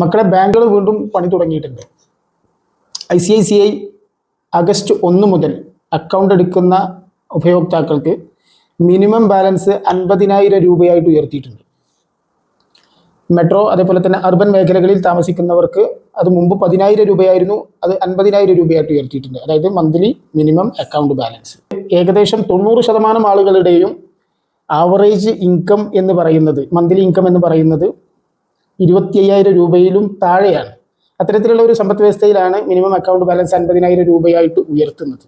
മക്കളെ ബാങ്കുകൾ വീണ്ടും പണി തുടങ്ങിയിട്ടുണ്ട്. I C I C I August ഒന്ന് മുതൽ അക്കൗണ്ട് എടുക്കുന്ന ഉപയോക്താക്കൾക്ക് മിനിമം ബാലൻസ് അൻപതിനായിരം രൂപയായിട്ട് ഉയർത്തിയിട്ടുണ്ട്. മെട്രോ അതേപോലെ തന്നെ അർബൻ മേഖലകളിൽ താമസിക്കുന്നവർക്ക് അത് മുമ്പ് പതിനായിരം രൂപയായിരുന്നു അത് അൻപതിനായിരം രൂപയായിട്ട് ഉയർത്തിയിട്ടുണ്ട്. അതായത് മന്ത്ലി മിനിമം അക്കൗണ്ട് ബാലൻസ് ഏകദേശം തൊണ്ണൂറ് ശതമാനം ആളുകളുടെയും ആവറേജ് ഇൻകം എന്ന് പറയുന്നത് മന്ത്ലി ഇൻകം എന്ന് പറയുന്നത് ഇരുപത്തി അയ്യായിരം രൂപയിലും താഴെയാണ്. അത്തരത്തിലുള്ള ഒരു സമ്പദ് വ്യവസ്ഥയിലാണ് മിനിമം അക്കൗണ്ട് ബാലൻസ് അൻപതിനായിരം രൂപയായിട്ട് ഉയർത്തുന്നത്.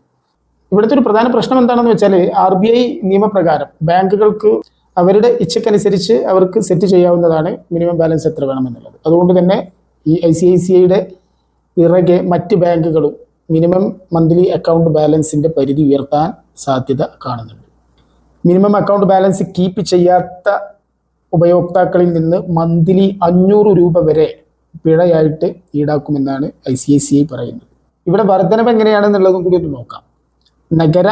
ഇവിടുത്തെ ഒരു പ്രധാന പ്രശ്നം എന്താണെന്ന് വെച്ചാൽ ആർ ബി ഐ നിയമപ്രകാരം ബാങ്കുകൾക്ക് അവരുടെ ഇച്ഛക്കനുസരിച്ച് അവർക്ക് സെറ്റ് ചെയ്യാവുന്നതാണ് മിനിമം ബാലൻസ് എത്ര വേണമെന്നുള്ളത്. അതുകൊണ്ട് തന്നെ ഈ ഐ സി ഐ സി ഐയുടെ പിറകെ മറ്റ് ബാങ്കുകളും മിനിമം മന്ത്ലി അക്കൗണ്ട് ബാലൻസിന്റെ പരിധി ഉയർത്താൻ സാധ്യത കാണുന്നുണ്ട്. മിനിമം അക്കൗണ്ട് ബാലൻസ് കീപ്പ് ചെയ്യാത്ത ഉപയോക്താക്കളിൽ നിന്ന് മന്ത്ലി അഞ്ഞൂറ് രൂപ വരെ പിഴയായിട്ട് ഈടാക്കുമെന്നാണ് I C I C I പറയുന്നത്. ഇവിടെ വർധനവ് എങ്ങനെയാണെന്നുള്ളതും കൂടി ഒന്ന് നോക്കാം. നഗര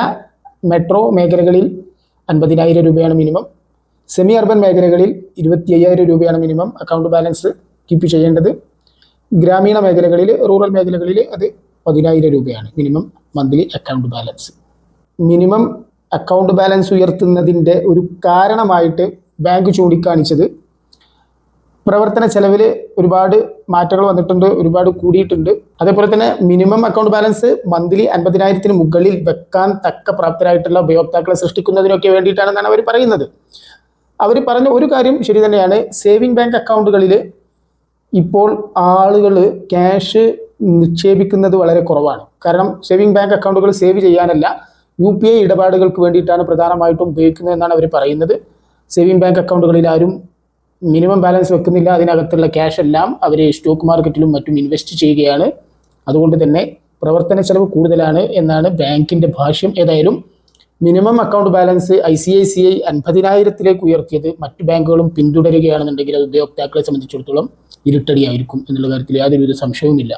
മെട്രോ മേഖലകളിൽ അൻപതിനായിരം രൂപയാണ് മിനിമം. സെമി അർബൻ മേഖലകളിൽ ഇരുപത്തി അയ്യായിരം രൂപയാണ് മിനിമം അക്കൗണ്ട് ബാലൻസ് കീപ്പ് ചെയ്യേണ്ടത്. ഗ്രാമീണ മേഖലകളിൽ റൂറൽ മേഖലകളിൽ അത് പതിനായിരം രൂപയാണ് minimum monthly account balance. Minimum account balance ഉയർത്തുന്നതിന്റെ ഒരു കാരണമായിട്ട് ബാങ്ക് ചൂണ്ടിക്കാണിച്ചത്. പ്രവർത്തന ചെലവിൽ ഒരുപാട് മാറ്റങ്ങൾ വന്നിട്ടുണ്ട് ഒരുപാട് കൂടിയിട്ടുണ്ട്. അതേപോലെ തന്നെ മിനിമം അക്കൗണ്ട് ബാലൻസ് മന്ത്ലി അൻപതിനായിരത്തിന് മുകളിൽ വെക്കാൻ തക്ക പ്രാപ്തരായിട്ടുള്ള ഉപയോക്താക്കളെ സൃഷ്ടിക്കുന്നതിനൊക്കെ വേണ്ടിയിട്ടാണെന്നാണ് അവർ പറയുന്നത്. അവർ പറഞ്ഞ ഒരു കാര്യം ശരി തന്നെയാണ്. സേവിങ് ബാങ്ക് അക്കൗണ്ടുകളിൽ ഇപ്പോൾ ആളുകൾ ക്യാഷ് നിക്ഷേപിക്കുന്നത് വളരെ കുറവാണ്. കാരണം സേവിങ് ബാങ്ക് അക്കൗണ്ടുകൾ സേവ് ചെയ്യാനല്ല യു പി ഐ ഇടപാടുകൾക്ക് വേണ്ടിയിട്ടാണ് പ്രധാനമായിട്ടും ഉപയോഗിക്കുന്നത് എന്നാണ് അവർ പറയുന്നത്. സേവിങ് ബാങ്ക് അക്കൗണ്ടുകളിൽ ആരും മിനിമം ബാലൻസ് വെക്കുന്നില്ല. അതിനകത്തുള്ള ക്യാഷ് എല്ലാം അവർ സ്റ്റോക്ക് മാർക്കറ്റിലും മറ്റും ഇൻവെസ്റ്റ് ചെയ്യുകയാണ്. അതുകൊണ്ട് തന്നെ പ്രവർത്തന ചെലവ് കൂടുതലാണ് എന്നാണ് ബാങ്കിന്റെ ഭാഷ്യം. ഏതായാലും minimum account balance I C I C I അൻപതിനായിരത്തിലേക്ക് ഉയർത്തിയത് മറ്റു ബാങ്കുകളും പിന്തുടരുകയാണെന്നുണ്ടെങ്കിൽ അത് ഉപയോക്താക്കളെ സംബന്ധിച്ചിടത്തോളം ഇരുട്ടടിയായിരിക്കും എന്നുള്ള കാര്യത്തിൽ യാതൊരുവിധ സംശയവുമില്ല.